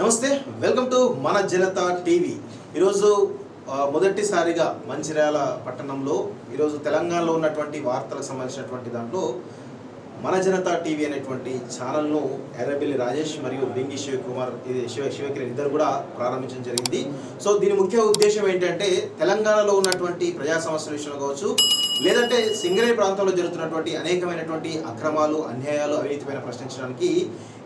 నమస్తే welcome to మన Janata TV. ఈరోజు మొదటిసారిగా మంచిర్యాల పట్టణంలో ఈరోజు తెలంగాణలో ఉన్నటువంటి వార్తలకు సంబంధించినటువంటి దాంట్లో మన జనతా టీవీ అనేటువంటి ఛానల్ను ఎర్రబెల్లి రాజేష్ మరియు బింగి శివకుమార్ ఇది శివ శివకిరణ్ ఇద్దరు కూడా ప్రారంభించడం జరిగింది. సో దీని ముఖ్య ఉద్దేశం ఏంటంటే తెలంగాణలో ఉన్నటువంటి ప్రజా సమస్యల విషయంలో కావచ్చు లేదంటే సింగరేణి ప్రాంతంలో జరుగుతున్నటువంటి అనేకమైనటువంటి అక్రమాలు అన్యాయాలు అవినీతిపైన ప్రశ్నించడానికి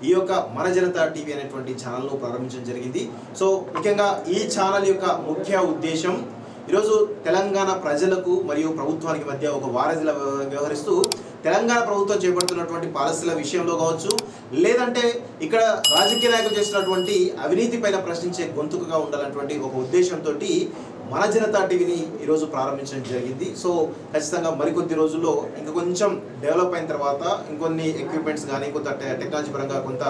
ఈ యొక్క మన జనతా టీవీ అనేటువంటి ఛానల్ను ప్రారంభించడం జరిగింది. సో ముఖ్యంగా ఈ ఛానల్ యొక్క ముఖ్య ఉద్దేశం ఈరోజు తెలంగాణ ప్రజలకు మరియు ప్రభుత్వానికి మధ్య ఒక వారధిలా వ్యవహరిస్తూ తెలంగాణ ప్రభుత్వం చేపడుతున్నటువంటి పాలసీల విషయంలో కావచ్చు లేదంటే ఇక్కడ రాజకీయ నాయకులు చేసినటువంటి అవినీతి పైన ప్రశ్నించే గొంతుకగా ఉండాలన్నటువంటి ఒక ఉద్దేశంతో మన జనతా టీవీని ఈరోజు ప్రారంభించడం జరిగింది. సో ఖచ్చితంగా మరికొద్ది రోజుల్లో ఇంకా కొంచెం డెవలప్ అయిన తర్వాత ఇంకొన్ని ఎక్విప్మెంట్స్ కానీ కొంత టె- టెక్నాలజీ పరంగా కొంత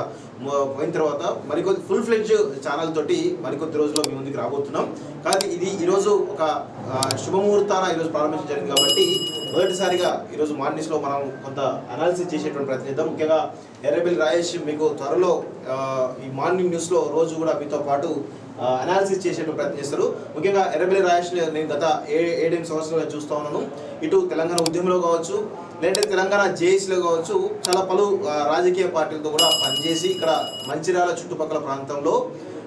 పోయిన తర్వాత మరికొద్ది ఫుల్ ఫ్లెడ్జ్ ఛానల్ తోటి మరికొద్ది రోజుల్లో మీ ముందుకు రాబోతున్నాం. కానీ ఇది ఈరోజు ఒక శుభముహూర్తాన ఈరోజు ప్రారంభించడం జరిగింది కాబట్టి మొదటిసారిగా ఈరోజు మార్నింగ్స్లో మనం కొంత అనాలిసిస్ చేసేటువంటి ప్రయత్నం చేద్దాం. ముఖ్యంగా ఎర్రబిల్ రాజేష్ మీకు త్వరలో ఈ మార్నింగ్ న్యూస్లో రోజు కూడా మీతో పాటు అనాలిసిస్ చేసేటువంటి ప్రయత్నం చేస్తారు. ముఖ్యంగా ఎర్రబిల్ రాజేష్ నేను గత ఏ ఏడెనిమిది సంవత్సరాలుగా చూస్తూ ఉన్నాను. ఇటు తెలంగాణ ఉద్యమంలో కావచ్చు లేదంటే తెలంగాణ జేఏసీలో కావచ్చు చాలా పలు రాజకీయ పార్టీలతో కూడా పనిచేసి ఇక్కడ మంచిర్యాల చుట్టుపక్కల ప్రాంతంలో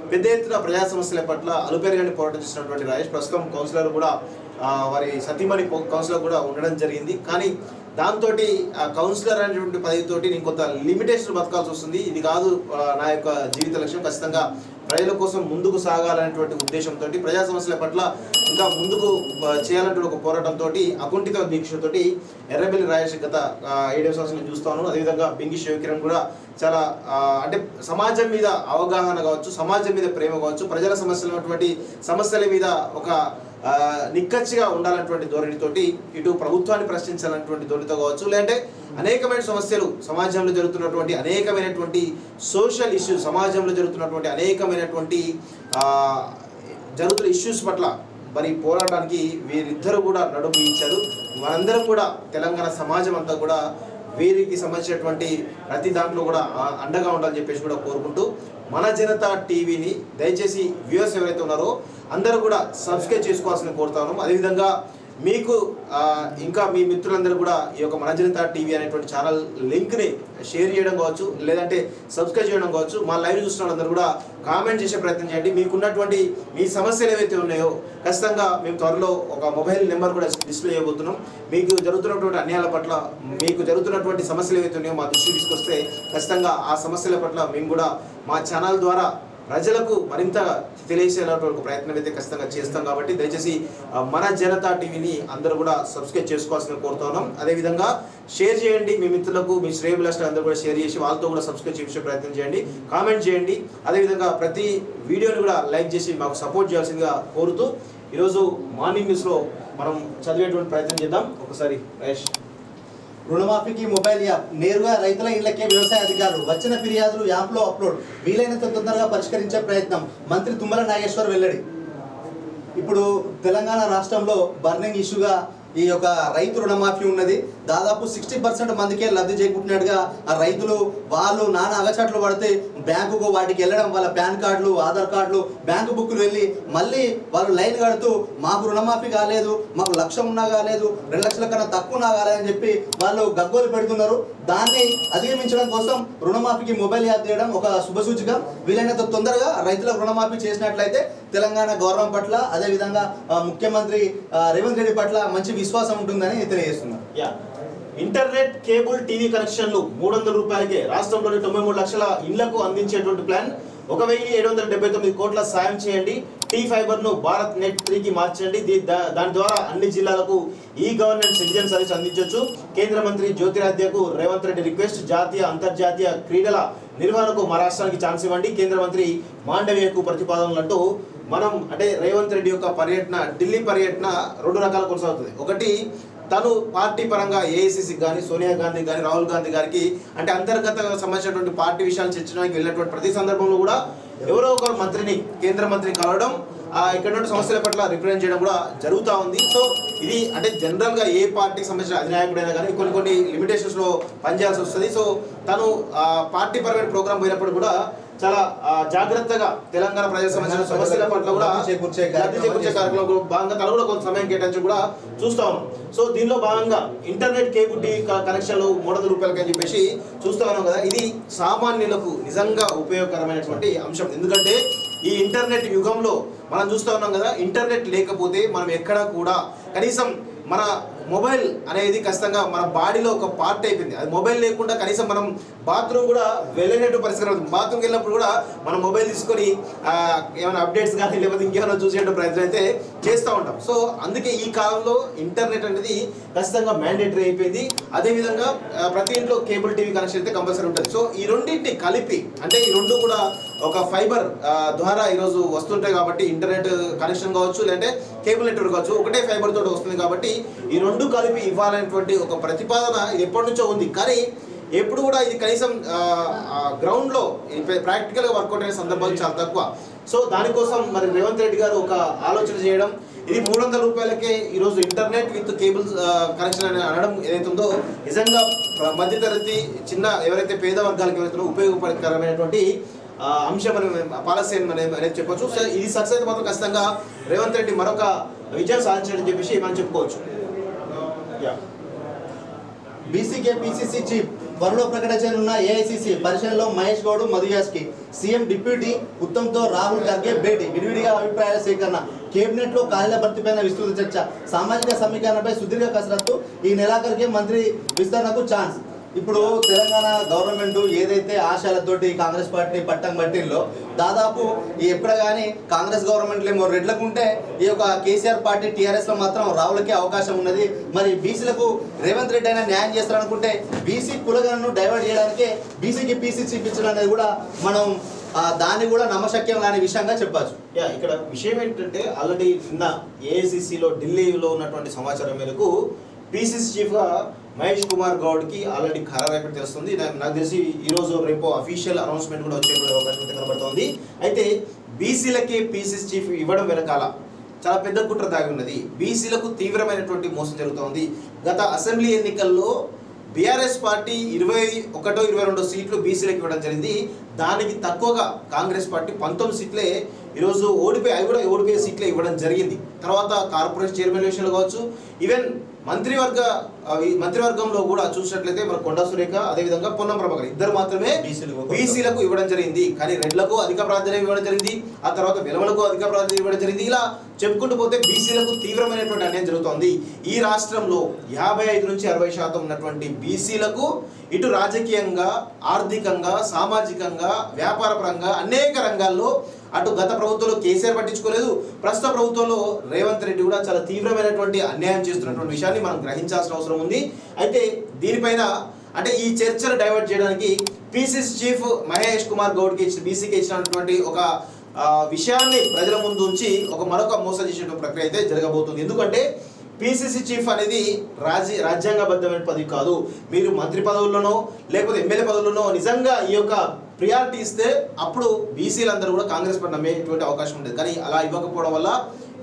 పెద్ద ఎత్తున ప్రజా సమస్యల పట్ల అలుపెరగని పోరాటం చేసినటువంటి రాజేష్ ప్రస్తుతం కౌన్సిలర్ కూడా వారి సతీమణి కౌన్సిలర్ కూడా ఉండడం జరిగింది. కానీ దాంతో ఆ కౌన్సిలర్ అనేటువంటి పదవితోటి నేను కొంత లిమిటేషన్ బతకాల్సి వస్తుంది. ఇది కాదు నా యొక్క జీవిత లక్ష్యం. ఖచ్చితంగా ప్రజల కోసం ముందుకు సాగాలనేటువంటి ఉద్దేశంతో ప్రజా సమస్యల పట్ల ఇంకా ముందుకు చేయాలంటే ఒక పోరాటంతో అకుంఠిత దీక్షతోటి ఎర్రబెల్లి రాజేష్ గత ఆ, ఏడేడు సంవత్సరాలు చూస్తాను అదేవిధంగా బింగి శివకిరణ్ కూడా చాలా అంటే సమాజం మీద అవగాహన కావచ్చు సమాజం మీద ప్రేమ కావచ్చు ప్రజల సమస్యలు సమస్యల మీద ఒక నిక్కచ్చిగా ఉండాలన్నటువంటి ధోరణితోటి ఇటు ప్రభుత్వాన్ని ప్రశ్నించాలన్నటువంటి ధోరణితో కావచ్చు లేదంటే అనేకమైన సమస్యలు సమాజంలో జరుగుతున్నటువంటి అనేకమైనటువంటి సోషల్ ఇష్యూస్ సమాజంలో జరుగుతున్నటువంటి అనేకమైనటువంటి జరుగుతున్న ఇష్యూస్ పట్ల మరి పోరాటానికి వీరిద్దరూ కూడా నడుము ఇచ్చారు వారందరూ కూడా తెలంగాణ సమాజం అంతా కూడా వీరికి సంబంధించినటువంటి ప్రతి దాంట్లో కూడా అండగా ఉండాలని చెప్పేసి కూడా కోరుకుంటూ మన జనతా టీవీని దయచేసి వ్యూవర్స్ ఎవరైతే ఉన్నారో అందరూ కూడా సబ్స్క్రైబ్ చేసుకోవాల్సిన కోరుతాను అదేవిధంగా మీకు ఇంకా మీ మిత్రులందరూ కూడా ఈ యొక్క మనజనిత టీవీ అనేటువంటి ఛానల్ లింక్ని షేర్ చేయడం కావచ్చు లేదంటే సబ్స్క్రైబ్ చేయడం కావచ్చు మా లైవ్ చూస్తున్న వాళ్ళందరూ కూడా కామెంట్ చేసే ప్రయత్నం చేయండి. మీకున్నటువంటి మీ సమస్యలు ఏవైతే ఉన్నాయో ఖచ్చితంగా మేము త్వరలో ఒక మొబైల్ నెంబర్ కూడా డిస్ప్లే చేయబోతున్నాం. మీకు జరుగుతున్నటువంటి అన్యాయాల పట్ల మీకు జరుగుతున్నటువంటి సమస్యలు ఏవైతే ఉన్నాయో మా దృష్టికి తీసుకొస్తే ఖచ్చితంగా ఆ సమస్యల పట్ల మేము కూడా మా ఛానల్ ద్వారా ప్రజలకు మరింత తెలియజేసేటువంటి ప్రయత్నం అయితే ఖచ్చితంగా చేస్తాం కాబట్టి దయచేసి మన జనతా టీవీని అందరూ కూడా సబ్స్క్రైబ్ చేసుకోవాల్సిన కోరుతున్నాం అదేవిధంగా షేర్ చేయండి మీ మిత్రులకు మీ శ్రేయభిలాషులు అందరూ కూడా షేర్ చేసి వాళ్ళతో కూడా సబ్స్క్రైబ్ చేసే ప్రయత్నం చేయండి కామెంట్ చేయండి. అదేవిధంగా ప్రతి వీడియోని కూడా లైక్ చేసి మాకు సపోర్ట్ చేయాల్సిందిగా కోరుతూ ఈరోజు మార్నింగ్ న్యూస్లో మనం చదివేటువంటి ప్రయత్నం చేద్దాం. ఒకసారి రమేష్ రుణమాఫీకి మొబైల్ యాప్. నేరుగా రైతుల ఇళ్ళకే వ్యవసాయ అధికారులు. వచ్చిన ఫిర్యాదులు యాప్లో అప్లోడ్. వీలైనంత తొందరగా పరిష్కరించే ప్రయత్నం. మంత్రి తుమ్మల నాగేశ్వర్ వెల్లడి. ఇప్పుడు తెలంగాణ రాష్ట్రంలో బర్నింగ్ ఇష్యూగా ఈ యొక్క రైతు రుణమాఫీ ఉన్నది. దాదాపు సిక్స్టీ పర్సెంట్ మందికే లబ్ధి చేకూర్చినట్టుగా ఆ రైతులు వాళ్ళు నానా అగచాట్లు పడితే బ్యాంకుకు వాటికి వెళ్ళడం వాళ్ళ పాన్ కార్డులు ఆధార్ కార్డులు బ్యాంకు బుక్లు వెళ్ళి మళ్ళీ వాళ్ళు లైన్ కడుతూ మాకు రుణమాఫీ కాలేదు మాకు లక్ష ఉన్నా కాలేదు రెండు లక్షల కన్నా తక్కువ ఉన్నా కాలేదని చెప్పి వాళ్ళు గగ్గోలు పెడుతున్నారు. దాన్ని అధిగమించడం కోసం రుణమాఫీకి మొబైల్ యాప్ చేయడం ఒక శుభసూచిక వీలైనంత తొందరగా రైతులకు రుణమాఫీ చేసినట్లయితే తెలంగాణ గవర్నమెంట్ పట్ల అదేవిధంగా ముఖ్యమంత్రి రేవంత్ రెడ్డి పట్ల మంచి విశ్వాసం ఉంటుందని తెలియజేస్తున్నారు యా. ఇంటర్నెట్ కేబుల్ టీవీ కనెక్షన్లు మూడు వందల రూపాయలకే. రాష్ట్రంలోని తొంభై మూడు లక్షల ఇళ్ళకు అందించేటువంటి ప్లాన్. ఒక వెయ్యి ఏడు వందల డెబ్బై తొమ్మిది కోట్ల సాయం చేయండి. టీ ఫైబర్ను భారత్ నెట్ త్రీకి మార్చండి. దాని ద్వారా అన్ని జిల్లాలకు ఈ గవర్నెన్స్ సిటిజన్ సర్వీస్ అందించవచ్చు కేంద్ర మంత్రి జ్యోతిరాధ్యకు రేవంత్ రెడ్డి రిక్వెస్ట్. జాతీయ అంతర్జాతీయ క్రీడల నిర్వహణకు మా రాష్ట్రానికి ఛాన్స్ ఇవ్వండి. కేంద్ర మంత్రి మాండవ్యకు ప్రతిపాదనలు అంటూ మనం అంటే రేవంత్ రెడ్డి యొక్క పర్యటన ఢిల్లీ పర్యటన రెండు రకాలు కొనసాగుతుంది. ఒకటి తను పార్టీ పరంగా ఏఐసిసి కానీ సోనియా గాంధీ కానీ రాహుల్ గాంధీ గారికి అంటే అంతర్గత సంబంధించినటువంటి పార్టీ విషయాలు చర్చించడానికి వెళ్ళినటువంటి ప్రతి సందర్భంలో కూడా ఎవరో ఒకరు మంత్రిని కేంద్ర మంత్రిని కలవడం ఇక్కడ నుండి సమస్యల పట్ల రిప్రజెంట్ చేయడం కూడా జరుగుతూ ఉంది. సో ఇది అంటే జనరల్గా ఏ పార్టీకి సంబంధించిన అధినాయకుడైనా కానీ కొన్ని కొన్ని లిమిటేషన్స్లో పనిచేయాల్సి వస్తుంది. సో తను పార్టీ పరమైన ప్రోగ్రామ్ పోయినప్పుడు కూడా చాలా జాగ్రత్తగా తెలంగాణ ప్రజలకు సంబంధించిన సమస్యల పట్ల కూడా చేకూర్చే కార్యక్రమంలో భాగంగా తను కూడా కొంత సమయం కేటాయించి కూడా చూస్తా ఉన్నాం. సో దీనిలో భాగంగా ఇంటర్నెట్ కేబుల్ కనెక్షన్లు మూడు వందల రూపాయలకి అని చెప్పేసి చూస్తా ఉన్నాం కదా. ఇది సామాన్యులకు నిజంగా ఉపయోగకరమైనటువంటి అంశం. ఎందుకంటే ఈ ఇంటర్నెట్ యుగంలో మనం చూస్తా ఉన్నాం కదా ఇంటర్నెట్ లేకపోతే మనం ఎక్కడ కూడా కనీసం మన మొబైల్ అనేది ఖచ్చితంగా మన బాడీలో ఒక పార్ట్ అయిపోయింది. అది మొబైల్ లేకుండా కనీసం మనం బాత్రూమ్ కూడా వెళ్ళేటట్టు పరిస్థితి అవుతుంది బాత్రూమ్కి వెళ్ళినప్పుడు కూడా మనం మొబైల్ తీసుకొని ఏమైనా అప్డేట్స్ కానీ లేకపోతే ఇంకేమైనా చూసేట ప్రయత్నం అయితే చేస్తూ ఉంటాం. సో అందుకే ఈ కాలంలో ఇంటర్నెట్ అనేది ఖచ్చితంగా మ్యాండేటరీ అయిపోయింది. అదేవిధంగా ప్రతి ఇంట్లో కేబుల్ టీవీ కనెక్షన్ అయితే కంపల్సరీ ఉంటుంది. సో ఈ రెండింటిని కలిపి అంటే ఈ రెండు కూడా ఒక ఫైబర్ ద్వారా ఈరోజు వస్తుంటాయి కాబట్టి ఇంటర్నెట్ కనెక్షన్ కావచ్చు లేదంటే కేబుల్ నెట్వర్క్ కావచ్చు ఒకటే ఫైబర్ తోటి వస్తుంది కాబట్టి ఈ రెండు కలిపి ఇవ్వాలనేటువంటి ఒక ప్రతిపాదన ఇది ఎప్పటి నుంచో ఉంది. కానీ ఎప్పుడు కూడా ఇది కనీసం గ్రౌండ్లో ప్రాక్టికల్గా వర్కౌట్ అయిన సందర్భాలు చాలా తక్కువ. సో దానికోసం మరి రేవంత్ రెడ్డి గారు ఒక ఆలోచన చేయడం. ఇది మూడు వందల రూపాయలకే ఈరోజు ఇంటర్నెట్ విత్ కేబుల్ కనెక్షన్ అని అనడం ఏదైతే ఉందో నిజంగా మధ్యతరగతి చిన్న ఎవరైతే పేద వర్గాలకు ఎవరైతే ఉపయోగపడకరమైనటువంటి అంశం అని పాలసీ అని అనేది చెప్పొచ్చు. సో ఇది సక్సెస్ అయితే మాత్రం ఖచ్చితంగా రేవంత్ రెడ్డి మరొక విజయం సాధించాడని చెప్పేసి మనం చెప్పుకోవచ్చు. యా బీసీకే పీసీసీ చీఫ్ త్వరలో ప్రకటించనున్న ఏఐసీసీ పరిశీలనలో మహేష్ గౌడ్ మధుయాస్కి సీఎం డిప్యూటీ ఉత్తమ్తో రాహుల్ ఖర్గే భేటీ. విడివిడిగా అభిప్రాయాల సేకరణ. కేబినెట్లో ఖాళీల భర్తీపైన విస్తృత చర్చ. సామాజిక సమీకరణపై సుదీర్ఘ కసరత్తు. ఈ నెలాఖరుకే మంత్రి విస్తరణకు ఛాన్స్. ఇప్పుడు తెలంగాణ గవర్నమెంట్ ఏదైతే ఆశయాలతోటి కాంగ్రెస్ పార్టీ పట్టం పట్టిల్లో దాదాపు ఈ కానీ కాంగ్రెస్ గవర్నమెంట్ ఏమో రెడ్లకుంటే ఈ యొక్క కేసీఆర్ పార్టీ టీఆర్ఎస్లో మాత్రం రావులకే అవకాశం ఉన్నది. మరి బీసీలకు రేవంత్ రెడ్డి అయినా న్యాయం చేస్తారనుకుంటే బీసీ కులగలను డైవర్ట్ చేయడానికే బీసీకి పీసీ చూపించడం అనేది కూడా మనం దాన్ని కూడా నమ్మశక్యం కాని విషయంగా చెప్పచ్చు. యా ఇక్కడ విషయం ఏంటంటే ఆల్రెడీ నిన్న ఏఐసిసిలో ఢిల్లీలో ఉన్నటువంటి సమాచారం మేరకు పీసీసీ చీఫ్గా మహేష్ కుమార్ గౌడ్కి ఆల్రెడీ ఖరారు అయిపోయి తెలుస్తుంది. నాకు తెలిసి ఈరోజు రేపు అఫీషియల్ అనౌన్స్మెంట్ కూడా వచ్చే అవకాశం అయితే కనబడుతోంది. అయితే బీసీలకే పీసీస్ చీఫ్ ఇవ్వడం వెనకాల చాలా పెద్ద కుట్ర దాగి ఉన్నది. బీసీలకు తీవ్రమైనటువంటి మోసం జరుగుతోంది. గత అసెంబ్లీ ఎన్నికల్లో బీఆర్ఎస్ పార్టీ ఇరవై ఒకటో ఇరవై రెండో సీట్లు బీసీలకు ఇవ్వడం జరిగింది. దానికి తక్కువగా కాంగ్రెస్ పార్టీ పంతొమ్మిది సీట్లే ఈరోజు ఓడిపోయి అవి కూడా ఓడిపోయే సీట్లే ఇవ్వడం జరిగింది. తర్వాత కార్పొరేట్ చైర్మన్ విషయంలో కావచ్చు. ఈవెన్ మంత్రివర్గ మంత్రివర్గంలో కూడా చూసినట్లయితే మన కొండా సురేఖ అదేవిధంగా పొన్నం ప్రభాకర్ ఇద్దరు మాత్రమే బీసీలకు బీసీలకు ఇవ్వడం జరిగింది. కానీ రెడ్లకు అధిక ప్రాధాన్యం ఇవ్వడం జరిగింది. ఆ తర్వాత వెలవలకు అధిక ప్రాధాన్యం ఇవ్వడం జరిగింది. ఇలా చెప్పుకుంటూ పోతే బీసీలకు తీవ్రమైనటువంటి అన్యాయం జరుగుతోంది. ఈ రాష్ట్రంలో యాభై ఐదు నుంచి అరవై శాతం ఉన్నటువంటి బీసీలకు ఇటు రాజకీయంగా ఆర్థికంగా సామాజికంగా వ్యాపారపరంగా అనేక రంగాల్లో అటు గత ప్రభుత్వంలో కేసీఆర్ పట్టించుకోలేదు. ప్రస్తుత ప్రభుత్వంలో రేవంత్ రెడ్డి కూడా చాలా తీవ్రమైనటువంటి అన్యాయం చేస్తున్నటువంటి విషయాన్ని మనం గ్రహించాల్సిన అవసరం ఉంది. అయితే దీనిపైన అంటే ఈ చర్చలు డైవర్ట్ చేయడానికి పీసీసీ చీఫ్ మహేష్ కుమార్ గౌడ్కి ఇచ్చిన బీసీకి ఇచ్చినటువంటి ఒక విషయాన్ని ప్రజల ముందు ఉంచి ఒక మరొక మోసం చేసేటువంటి ప్రక్రియ అయితే జరగబోతుంది. ఎందుకంటే పిసిసి చీఫ్ అనేది రాజీ రాజ్యాంగబద్ధమైన పదవి కాదు. మీరు మంత్రి పదవుల్లోనో లేకపోతే ఎమ్మెల్యే పదవుల్లోనో నిజంగా ఈ యొక్క ప్రియారిటీ ఇస్తే అప్పుడు బీసీలందరూ కూడా కాంగ్రెస్ పార్టీ నమ్మేటువంటి అవకాశం ఉండేది. కానీ అలా ఇవ్వకపోవడం వల్ల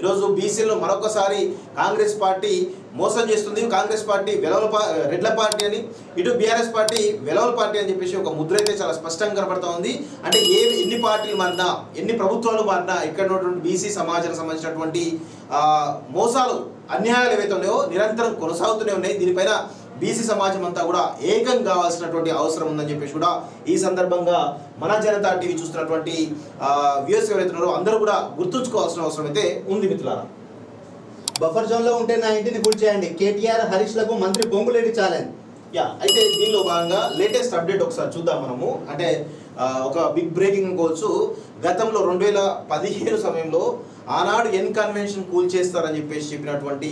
ఈరోజు బీసీలను మరొకసారి కాంగ్రెస్ పార్టీ మోసం చేస్తుంది. కాంగ్రెస్ పార్టీ వెలవల రెడ్ల పార్టీ అని ఇటు బీఆర్ఎస్ పార్టీ వెలవల పార్టీ అని చెప్పేసి ఒక ముద్ర అయితే చాలా స్పష్టంగా కనబడతా ఉంది. అంటే ఏ ఎన్ని పార్టీలు మారినా ఎన్ని ప్రభుత్వాలు మారినా ఇక్కడ ఉన్నటువంటి బీసీ సమాజానికి సంబంధించినటువంటి మోసాలు అన్యాయాలు ఏవైతే ఉన్నాయో నిరంతరం కొనసాగుతూనే ఉన్నాయి. దీనిపైన బీసీ సమాజం అంతా కూడా ఏకం కావాల్సినటువంటి అవసరం ఉందని చెప్పేసి కూడా ఈ సందర్భంగా మన జనతా టీవీ చూస్తున్నటువంటి వ్యూస్ ఎవరైతే ఉన్నారో అందరూ కూడా గుర్తుంచుకోవాల్సిన అవసరం అయితే ఉంది మిత్రులారా. బఫర్ జోన్లో ఉంటే నా ఇంటిని కూల్చేయండి కేటీఆర్ హరీష్లకు మంత్రి పొంగులేటి ఛాలెంజ్ యా అయితే దీనిలో భాగంగా లేటెస్ట్ అప్డేట్ ఒకసారి చూద్దాం మనము. అంటే ఒక బిగ్ బ్రేకింగ్ అనుకోవచ్చు గతంలో రెండు వేల పదిహేను సమయంలో ఆనాడు ఎన్ కన్వెన్షన్ కూల్ చేస్తారని చెప్పేసి చెప్పినటువంటి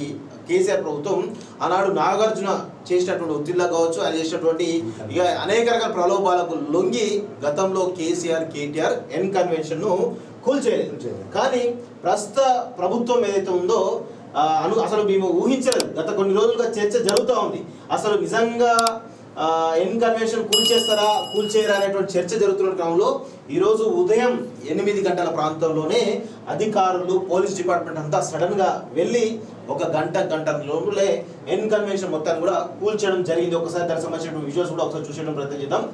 కేసీఆర్ ప్రభుత్వం ఆనాడు నాగార్జున చేసినటువంటి ఒత్తిళ్ళ కావచ్చు ఆయన చేసినటువంటి ఇక అనేక రకాల ప్రలోభాలకు లొంగి గతంలో కేసీఆర్ కేటీఆర్ ఎన్ కన్వెన్షన్ను కూల్ చేయలేదు కానీ ప్రస్తుత ప్రభుత్వం ఏదైతే ఉందో అను అసలు మేము ఊహించలేదు. గత కొన్ని రోజులుగా చర్చ జరుగుతూ ఉంది. అసలు నిజంగా ఎన్ కన్వెన్షన్ కూల్చేస్తారా కూల్చేయరా అనేటువంటి చర్చ జరుగుతున్న క్రమంలో ఈరోజు ఉదయం ఎనిమిది గంటల ప్రాంతంలోనే అధికారులు పోలీస్ డిపార్ట్మెంట్ అంతా సడన్గా వెళ్ళి ఒక గంట గంట లోపలే ఎన్ కన్వెన్షన్ మొత్తాన్ని కూడా కూల్చేయడం జరిగింది. ఒకసారి దానికి సంబంధించిన విజువల్స్ కూడా ఒకసారి చూసేయడం ప్రయత్నం చేద్దాం.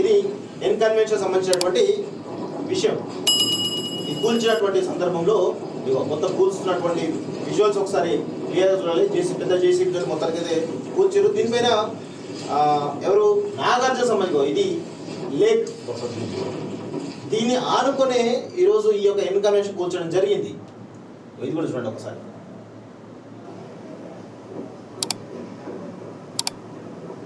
ఇది ఎన్ కన్వెన్షన్ సంబంధించినటువంటి విషయం. ఇది కూల్చినటువంటి సందర్భంలో మొత్తం కూల్చున్నటువంటి విజువల్స్ ఒకసారి క్లియర్ చూడాలి. జేసీ పెద్ద జేసీ మొత్తానికి అయితే కూర్చారు దీనిపైన ఎవరు? నాగార్జున సంబంధించి ఇది లేక్. దీన్ని ఆనుకునే ఈరోజు ఈ యొక్క ఎన్ కన్వెన్షన్ కూర్చోడం జరిగింది ఇది కూడా చూడండి ఒకసారి.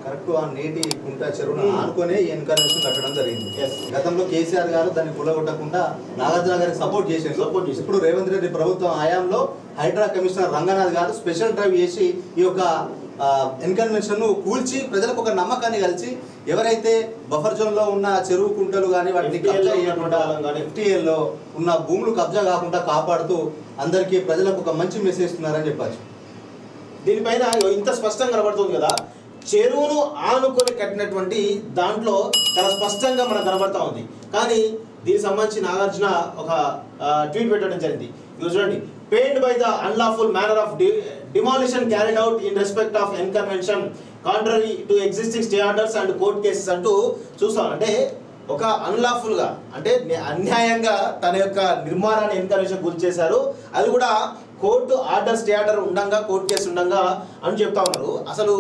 కరెక్ట్ ఆ నీటి కుంట చెరువును Hmm. ఆనుకొనే ఈ ఇన్కర్నేషన్ కట్టడం జరిగింది. గతంలో కేసీఆర్ గారు దాన్ని కూలగొట్టకుండా నాగార్జున గారికి సపోర్ట్ చేశారు Support చేశారు. ఇప్పుడు రేవంత్ రెడ్డి ప్రభుత్వం హయాంలో హైడ్రా కమిషనర్ రంగనాథ్ గారు స్పెషల్ డ్రైవ్ చేసి ఈ యొక్క ఇన్కన్వెన్షన్ను కూల్చి ప్రజలకు ఒక నమ్మకాన్ని కలిసి ఎవరైతే బఫర్ జోన్లో ఉన్న చెరువు కుంటలు కానీ వాటిని కబ్జా లో ఉన్న భూములు కబ్జా కాకుండా కాపాడుతూ అందరికీ ప్రజలకు ఒక మంచి మెసేజ్ ఇస్తున్నారని చెప్పచ్చు దీనిపైన ఇంత స్పష్టంగా కనబడుతుంది కదా చెరువును ఆనుకొని కట్టినటువంటి దాంట్లో చాలా స్పష్టంగా మనకు కనబడతా ఉంది. కానీ దీనికి సంబంధించి నాగార్జున ఒక ట్వీట్ పెట్టడం జరిగింది. ఇది చూడండి. Paid by the unlawful manner of demolition carried out in respect of N Convention contrary to existing stay orders and court cases అంటూ చూస్తాం. అంటే ఒక అన్లాఫుల్గా అంటే అన్యాయంగా తన యొక్క నిర్మాణాన్ని ఎన్కరేషన్ గురి చేశారు. అది కూడా కోర్టు ఆర్డర్ స్టే ఆర్డర్ ఉండంగా కోర్టు కేసు ఉండగా అని చెప్తా ఉన్నారు. అసలు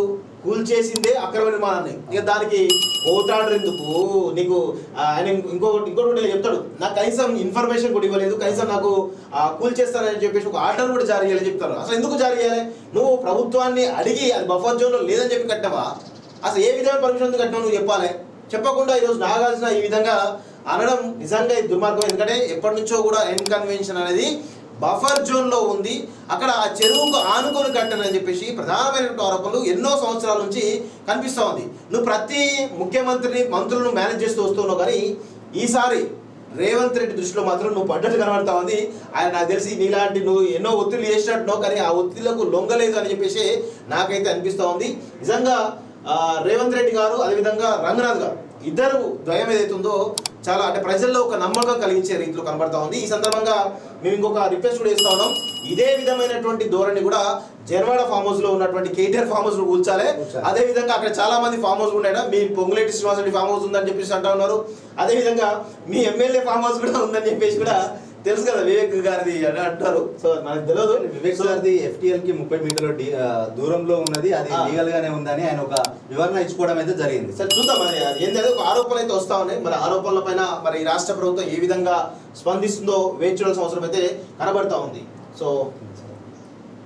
కూల్చేసిందే అక్రమ నిర్మాణాన్ని. ఇక దానికి పోతాడు ఎందుకు నీకు ఆయన ఇంకొకటి ఇంకొకటి చెప్తాడు. నాకు కనీసం ఇన్ఫర్మేషన్ కూడా ఇవ్వలేదు కనీసం నాకు ఆ, కూల్చేస్తానని చెప్పేసి ఒక ఆర్డర్ కూడా జారీ చేయాలని చెప్తారు. అసలు ఎందుకు జారీ చేయాలి? నువ్వు ప్రభుత్వాన్ని అడిగి అది బఫర్ జోన్లో లేదని చెప్పి కట్టావా? అసలు ఏ విధమైన పర్మిషన్ కట్టినా నువ్వు చెప్పాలి? చెప్పకుండా ఈరోజు నాగార్జున ఈ విధంగా అనడం నిజంగా దుర్మార్గం. ఎందుకంటే ఎప్పటి నుంచో కూడా ఎన్ కన్వెన్షన్ అనేది బఫర్ జోన్లో ఉంది. అక్కడ ఆ చెరువుకు ఆనుకొని కట్టనని చెప్పేసి ప్రధానమైనటువంటి ఆరోపణలు ఎన్నో సంవత్సరాల నుంచి కనిపిస్తూ ఉంది. నువ్వు ప్రతి ముఖ్యమంత్రిని మంత్రులను మేనేజ్ చేస్తూ వస్తున్నావు కానీ ఈసారి రేవంత్ రెడ్డి దృష్టిలో మాత్రం నువ్వు పడ్డట్టు కనబడతా ఉంది. ఆయన నాకు తెలిసి నీలాంటి నువ్వు ఎన్నో ఒత్తిళ్ళు చేసినట్టున్నావు కానీ ఆ ఒత్తిళ్ళకు లొంగలేదు అని చెప్పేసి నాకైతే అనిపిస్తూ ఉంది. నిజంగా రేవంత్ రెడ్డి గారు అదేవిధంగా రంగనాథ్ గారు ఇద్దరు ద్వయం ఏదైతుందో చాలా అంటే ప్రజల్లో ఒక నమ్మకం కలిగించే రీతిలో కనబడతా ఉంది. ఈ సందర్భంగా మేము ఇంకొక రిక్వెస్ట్ కూడా ఇస్తా ఉన్నాం. ఇదే విధమైనటువంటి ధోరణి కూడా జర్వాడ ఫామ్ హౌస్లో ఉన్నటువంటి కేటీఆర్ ఫామ్ హౌస్ కూల్చాలి. కూల్చాలి. అదే విధంగా అక్కడ చాలా మంది ఫామ్ హౌస్ ఉన్నాయట. మీ పొంగులేటి శ్రీనివాస్ రెడ్డి ఫామ్ హౌస్ ఉందని చెప్పేసి అంటా ఉన్నారు. అదే విధంగా మీ ఎమ్మెల్యే ఫామ్ హౌస్ కూడా ఉందని చెప్పేసి కూడా తెలుసు కదా వివేక్ గారిది అని అంటారు. సో మనకు తెలియదు వివేక్ సార్ది ఎఫ్టిఎల్కి ముప్పై మీటర్ల దూరంలో ఉన్నది అది. లీగల్ గానే ఉందని ఆయన ఒక వివరణ ఇచ్చుకోవడం అయితే జరిగింది. సరే చూద్దాం మరి ఏంటంటే ఒక ఆరోపణలు అయితే వస్తా ఉన్నాయి. మరి ఆరోపణల పైన మరి రాష్ట్ర ప్రభుత్వం ఏ విధంగా స్పందిస్తుందో వేచి చూడాల్సిన అవసరం అయితే కనబడతా ఉంది. సో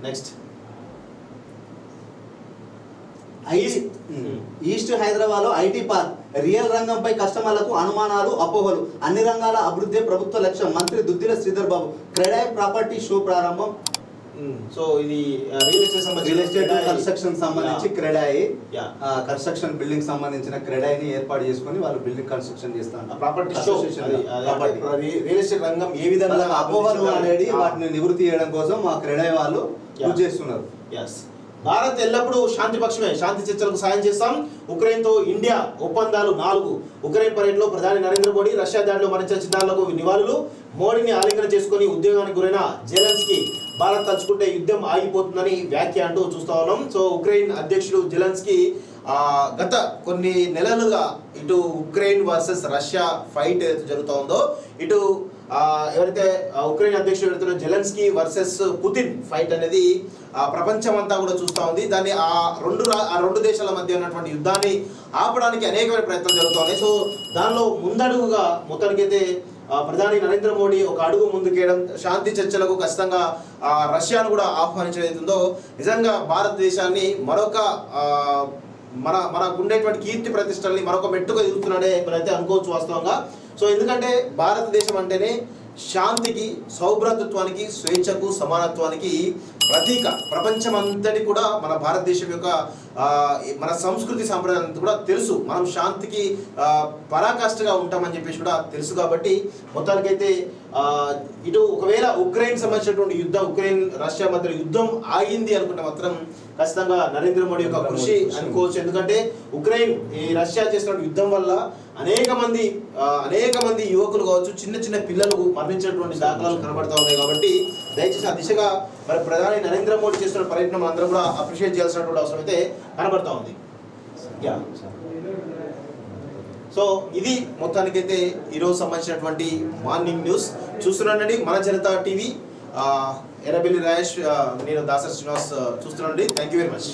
నెక్స్ట్ ఈస్ట్ హైదరాబాద్లో ఐటీ పార్క్ రియల్ రంగంపై కస్టమర్లకు అనుమానాలు అపోహలు. అన్ని రంగాల అభివృద్ధి ప్రభుత్వ లక్ష్యం. మంత్రి Duddilla Sridhar Babu. CREDAI property show ప్రారంభం. సో ఇది real estate real estate construction సంబంధించి క్రెడాయ్. కన్స్ట్రక్షన్ బిల్డింగ్ సంబంధించిన క్రెడాయ్ని ఏర్పాటు చేసుకొని వాళ్ళు బిల్డింగ్ కన్స్ట్రక్షన్ చేస్తారు ప్రాపర్టీ రియల్ ఎస్టేట్ రంగం ఏ విధంగా అపోహలు అనేది ఆ. వాటిని నివృత్తి చేయడం కోసం మా క్రెడాయ్ వాళ్ళు కృషి చేస్తున్నారు. ఎస్ భారత్ ఎల్లప్పుడూ శాంతి పక్షమే శాంతి చర్చలకు సాయం చేస్తాం. ఉక్రెయిన్తో ఇండియా ఒప్పందాలు నాలుగు. ఉక్రెయిన్ పర్యటనలో ప్రధాని నరేంద్ర మోడీ రష్యా దాడిలో మరణించిన చిన్నారులకు నివాళులు. మోడీని ఆలింగన చేసుకుని ఉద్యోగానికి గురైన జెలెన్స్కి భారత్ తలుచుకుంటే యుద్ధం ఆగిపోతుందని వ్యాఖ్య అంటూ చూస్తా ఉన్నాం. సో ఉక్రెయిన్ అధ్యక్షుడు జెలెన్స్కి గత కొన్ని నెలలుగా ఇటు ఉక్రెయిన్ వర్సెస్ రష్యా ఫైట్ ఏదైతే జరుగుతూ ఉందో ఇటు ఎవరైతే ఉక్రెయిన్ అధ్యక్షుడు ఎవరైతే జెలెన్స్కీ వర్సెస్ పుతిన్ ఫైట్ అనేది ఆ, ప్రపంచమంతా కూడా చూస్తూ ఉంది. దాన్ని ఆ రెండు ఆ రెండు దేశాల మధ్య ఉన్నటువంటి యుద్ధాన్ని ఆపడానికి అనేకమైన ప్రయత్నాలు జరుగుతూ సో దానిలో ముందడుగుగా మొత్తానికైతే ప్రధాని నరేంద్ర మోడీ ఒక అడుగు ముందుకేయడం శాంతి చర్చలకు ఖచ్చితంగా రష్యాను కూడా ఆహ్వానించడం నిజంగా భారతదేశాన్ని మరొక మన మనకు ఉండేటువంటి కీర్తి ప్రతిష్టల్ని మరొక మెట్టుగా ఎదుగుతున్నాడే మనైతే అనుకోవచ్చు వాస్తవంగా సో ఎందుకంటే భారతదేశం అంటేనే శాంతికి సౌభ్రాతృత్వానికి స్వేచ్ఛకు సమానత్వానికి ప్రతీక. ప్రపంచమంతటి కూడా మన భారతదేశం యొక్క మన సంస్కృతి సాంప్రదాయం కూడా తెలుసు. మనం శాంతికి పరాకాష్ఠగా ఉంటామని చెప్పేసి కూడా తెలుసు కాబట్టి మొత్తానికైతే ఇటు ఒకవేళ ఉక్రెయిన్ సంబంధించినటువంటి యుద్ధం ఉక్రెయిన్ రష్యా మధ్య యుద్ధం ఆగింది అనుకుంటే మాత్రం ఖచ్చితంగా నరేంద్ర మోడీ యొక్క కృషి. అనుకోవచ్చు. ఎందుకంటే ఉక్రెయిన్ ఈ రష్యా చేస్తున్న యుద్ధం వల్ల అనేక మంది అనేక మంది యువకులు కావచ్చు చిన్న చిన్న పిల్లలు మరణించినటువంటి దాఖలాలు కనబడతా ఉన్నాయి కాబట్టి దయచేసి ఆ దిశగా మరి ప్రధాని నరేంద్ర మోడీ చేస్తున్న పర్యటన అందరం కూడా అప్రిషియేట్ చేయాల్సినటువంటి అవసరం అయితే కనబడతా ఉంది. సో ఇది మొత్తానికైతే ఈరోజు సంబంధించినటువంటి మార్నింగ్ న్యూస్. చూస్తున్నానండి మన జనతా టీవీ ఎర్రబెల్లి రాజేష్ నేను దాసర్ శ్రీనివాస్ చూస్తున్నానండి థ్యాంక్ యూ వెరీ మచ్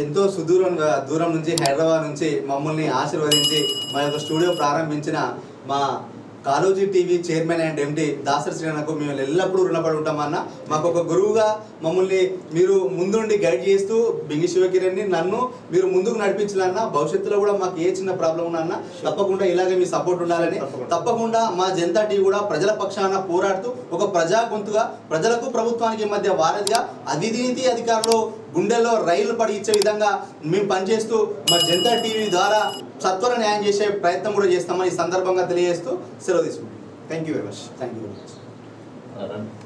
ఎంతో సుదూరంగా దూరం నుంచి హైదరాబాద్ నుంచి మమ్మల్ని ఆశీర్వదించి మా యొక్క స్టూడియో ప్రారంభించిన మా Kaloji TV chairman and MD Dasari శ్రీనకు మేము ఎల్లప్పుడూ రుణపడి ఉంటామన్న మాకు ఒక గురువుగా మమ్మల్ని మీరు ముందుండి గైడ్ చేస్తూ బింగి శివకిరణ్ని నన్ను మీరు ముందుకు నడిపించాలన్న భవిష్యత్తులో కూడా మాకు ఏ చిన్న ప్రాబ్లం ఉన్నా తప్పకుండా ఇలాగే మీ సపోర్ట్ ఉండాలని తప్పకుండా. మా జనతా టీవీ కూడా ప్రజల పక్షాన పోరాడుతూ ఒక ప్రజా గొంతుగా ప్రజలకు ప్రభుత్వానికి మధ్య వారధిగా అవినీతి అధికారులు గుండెల్లో రైళ్ళు పడి ఇచ్చే విధంగా మేము పనిచేస్తూ మా జనతా టీవీ ద్వారా సత్వర న్యాయం చేసే ప్రయత్నం కూడా చేస్తామని ఈ సందర్భంగా తెలియజేస్తూ సెలవు తీసుకుంటాం thank you very much thank you very much